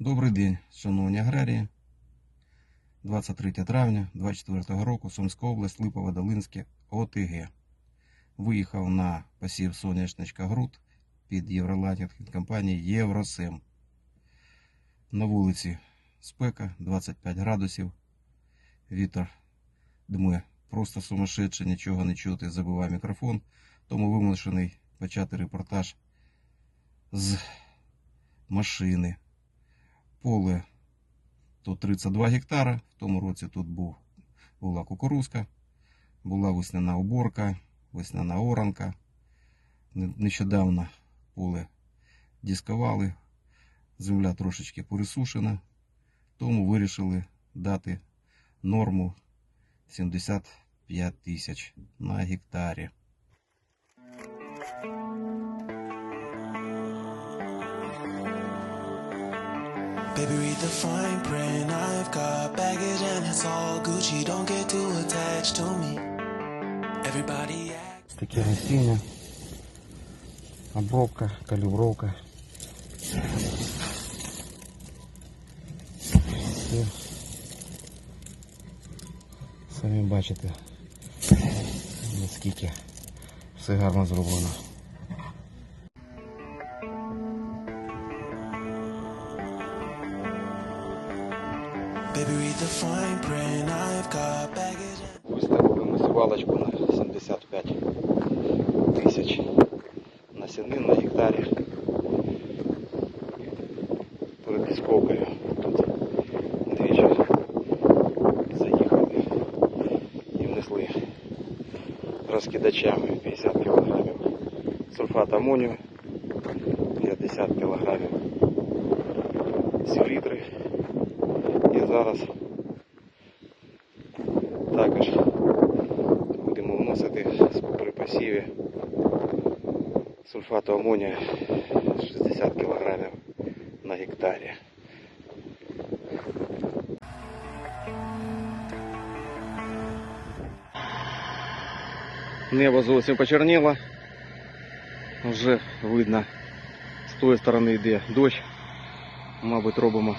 Добрий день, шановні аграрії. 23 травня 24 року Сумська область, Липово-Долинське ОТГ. Виїхав на посів соняшничка Груд під Євролатінг компанії Євросем. На вулиці спека 25 градусів. Вітер дме просто сумасшедший, нічого не чути, забиває мікрофон. Тому вимушений почати репортаж з машини. Поле тут 32 гектара. В тому році тут був, була кукурузка, була весняна уборка, весняна оранка. Нещодавно поле дискували, земля трошечки пересушена, тому вирішили дати норму 75 тисяч на гектарі. Baby, read the fine print. I've got baggage and it's all Gucci. Don't get too attached to me. Everybody act. Таке насіння, обробка, калібровка. Все. Самі бачите, наскільки все гарно зроблено. Виставили ми сівалочку на 75 тисяч насінин на гектарі. Перед дисковкою тут двічі заїхали і внесли розкидачами 50 кг сульфат амонію, 50 кг селітри. І зараз також будемо вносити при посіві сульфату амонія 60 кг на гектарі. Небо зовсім почерніло. Вже видно, з тої сторони йде дощ. Мабуть, робимо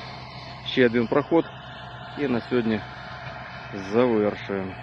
ще один проход І на сьогодні завершуємо.